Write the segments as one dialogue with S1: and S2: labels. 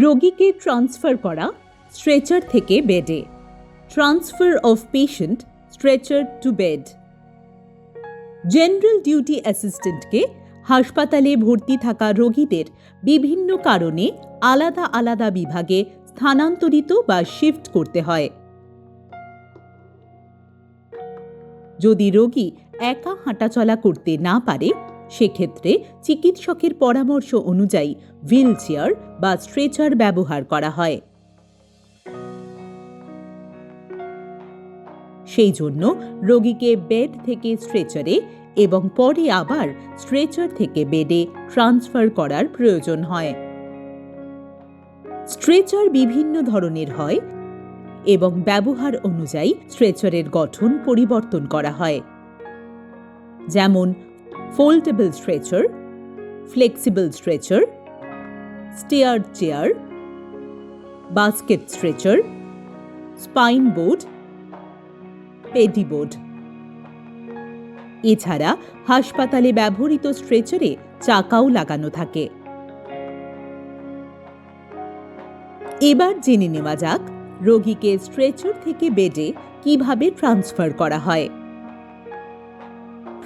S1: রোগীকে ট্রান্সফার করা স্ট্রেচার থেকে বেডে transfer of patient stretcher to bed general duty অ্যাসিস্ট্যান্টকে হাসপাতালে ভর্তি থাকা রোগীদের বিভিন্ন কারণে আলাদা আলাদা বিভাগে স্থানান্তরিত বা শিফট করতে হয়। যদি রোগী একা হাঁটাচলা করতে না পারে সেক্ষেত্রে চিকিৎসকের পরামর্শ অনুযায়ী হুইল চেয়ার বা স্ট্রেচার ব্যবহার করা হয়। সেই জন্য রোগীকে বেড থেকে স্ট্রেচারে এবং পরে আবার স্ট্রেচার থেকে বেডে ট্রান্সফার করার প্রয়োজন হয়। স্ট্রেচার বিভিন্ন ধরনের হয় এবং ব্যবহার অনুযায়ী স্ট্রেচারের গঠন পরিবর্তন করা হয়। যেমন foldable stretcher flexible stretcher stair chair basket stretcher spine board পেডিবোর্ড এছাড়া হাসপাতালে ব্যবহৃত স্ট্রেচারে চাকাও লাগানো থাকে। এবার জেনে নেওয়া যাক রোগীকে স্ট্রেচার থেকে বেডে কীভাবে ট্রান্সফার করা হয়।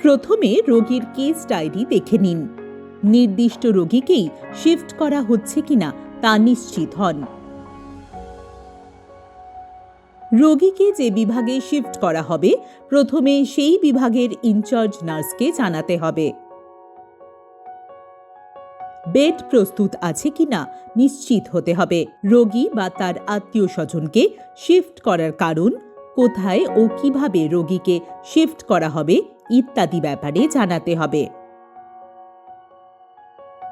S1: প্রথমে রোগীর কেস ডায়েরি দেখে নিন। নির্দিষ্ট রোগীকেই শিফট করা হচ্ছে কিনা তা নিশ্চিত হন। রোগীকে যে বিভাগে শিফট করা হবে, প্রথমে সেই বিভাগের ইনচার্জ নার্সকে জানাতে হবে। বেড প্রস্তুত আছে কিনা নিশ্চিত হতে হবে। রোগী বা তার আত্মীয় স্বজনকে শিফট করার কারণ, কোথায় ও কীভাবে রোগীকে শিফট করা হবে ইত্যাদি ব্যাপারে জানাতে হবে।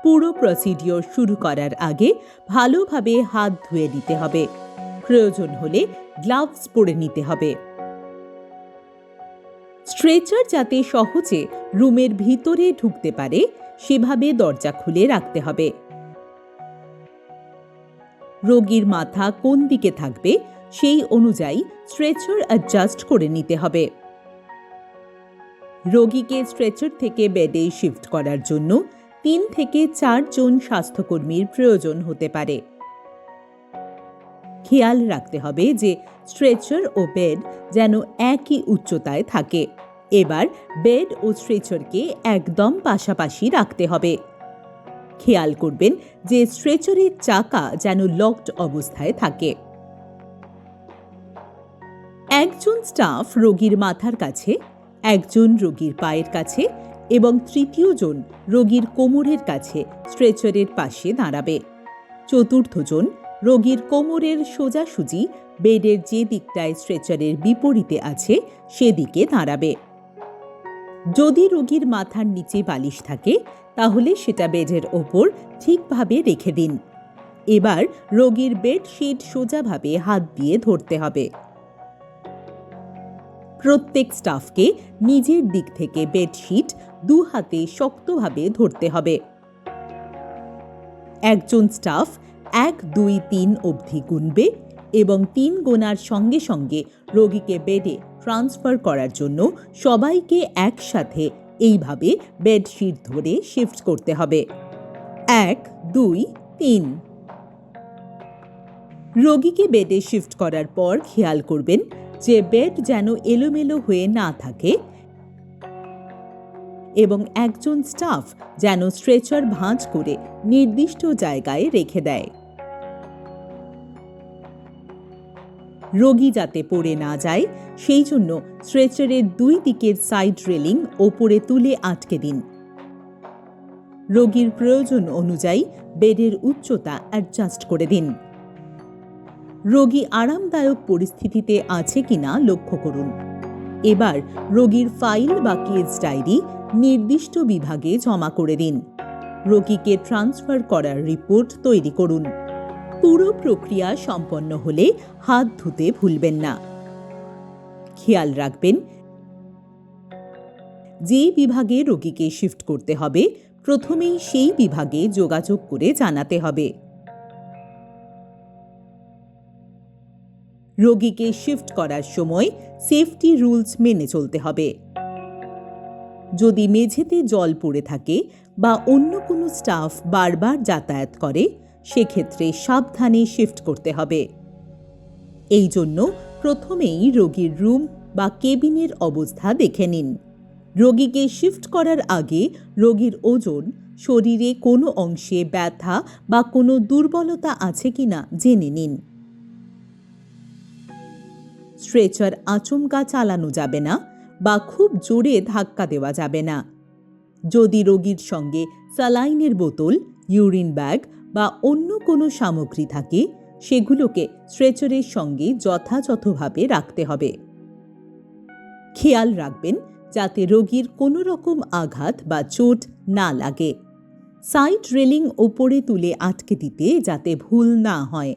S1: পুরো প্রসিডিওর শুরু করার আগে ভালোভাবে হাত ধুয়ে নিতে হবে। প্রয়োজন হলে গ্লাভস পরে নিতে হবে। স্ট্রেচার যাতে সহজে রুমের ভিতরে ঢুকতে পারে, সেভাবে দরজা খুলে রাখতে হবে। রোগীর মাথা কোন দিকে থাকবে, সেই অনুযায়ী স্ট্রেচার অ্যাডজাস্ট করে নিতে হবে। রোগীকে স্ট্রেচার থেকে বেডে শিফট করার জন্য তিন থেকে চারজন স্বাস্থ্যকর্মীর প্রয়োজন হতে পারে। খেয়াল রাখতে হবে যে স্ট্রেচার ও বেড যেন একই উচ্চতায় থাকে। এবার বেড ও স্ট্রেচারকে একদম পাশাপাশি রাখতে হবে। খেয়াল করবেন যে স্ট্রেচারের চাকা যেন লকড অবস্থায় থাকে। একজন স্টাফ রোগীর মাথার কাছে একজন রোগীর পায়ের কাছে এবং তৃতীয় জন রোগীর কোমরের কাছে স্ট্রেচারের পাশে দাঁড়াবে। চতুর্থজন রোগীর কোমরের সোজাসুজি বেডের যে দিকটায় স্ট্রেচারের বিপরীতে আছে, সেদিকে দাঁড়াবে। যদি রোগীর মাথার নিচে বালিশ থাকে, তাহলে সেটা বেডের ওপর ঠিকভাবে রেখে দিন। এবার রোগীর বেডশিট সোজাভাবে হাত দিয়ে ধরতে হবে। প্রত্যেক স্টাফকে নিজের দিক থেকে বেডশিট দু হাতে শক্তভাবে ধরতে হবে। একজন স্টাফ এক, দুই, তিন অবধি গুনবে এবং তিন গোনার সঙ্গে সঙ্গে রোগীকে বেডে ট্রান্সফার করার জন্য সবাইকে একসাথে এইভাবে বেডশিট ধরে শিফট করতে হবে। এক, দুই, তিন। রোগীকে বেডে শিফট করার পর খেয়াল করবেন যে বেড যেন এলোমেলো হয়ে না থাকে এবং একজন স্টাফ যেন স্ট্রেচার ভাঁজ করে নির্দিষ্ট জায়গায় রেখে দেয়। রোগী যাতে পড়ে না যায়, সেই জন্য স্ট্রেচারের দুই দিকের সাইড রেলিং ওপরে তুলে আটকে দিন। রোগীর প্রয়োজন অনুযায়ী বেডের উচ্চতা অ্যাডজাস্ট করে দিন। রোগী আরামদায়ক পরিস্থিতিতে আছে কিনা লক্ষ্য করুন। এবার রোগীর ফাইল বা কেস ডায়েরি নির্দিষ্ট বিভাগে জমা করে দিন। রোগীকে ট্রান্সফার করার রিপোর্ট তৈরি করুন। পুরো প্রক্রিয়া সম্পন্ন হলে হাত ধুতে ভুলবেন না। খেয়াল রাখবেন, যে বিভাগে রোগীকে শিফট করতে হবে, প্রথমেই সেই বিভাগে যোগাযোগ করে জানাতে হবে। রোগীকে শিফট করার সময় সেফটি রুলস মেনে চলতে হবে। যদি মেঝেতে জল পড়ে থাকে বা অন্য কোনো স্টাফ বারবার যাতায়াত করে, সেক্ষেত্রে সাবধানে শিফট করতে হবে। এই জন্য প্রথমেই রোগীর রুম বা কেবিনের অবস্থা দেখে নিন। রোগীকে শিফট করার আগে রোগীর ওজন, শরীরে কোনো অংশে ব্যথা বা কোনো দুর্বলতা আছে কিনা জেনে নিন। স্ট্রেচার আচমকা চালানো যাবে না বা খুব জোরে ধাক্কা দেওয়া যাবে না। যদি রোগীর সঙ্গে স্যালাইনের বোতল, ইউরিন ব্যাগ বা অন্য কোনো সামগ্রী থাকে, সেগুলোকে স্ট্রেচারের সঙ্গে যথাযথভাবে রাখতে হবে। খেয়াল রাখবেন যাতে রোগীর কোনো রকম আঘাত বা চোট না লাগে। সাইড রেলিং ওপরে তুলে আটকে দিতে যাতে ভুল না হয়।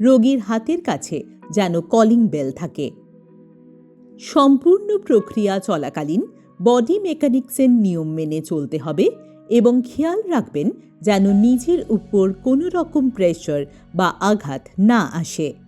S1: রোগীর হাতের কাছে যেন কলিং বেল থাকে। সম্পূর্ণ প্রক্রিয়া চলাকালীন বডি মেকানিক্সের নিয়ম মেনে চলতে হবে এবং খেয়াল রাখবেন যেন নিজের উপর কোনো রকম প্রেশার বা আঘাত না আসে।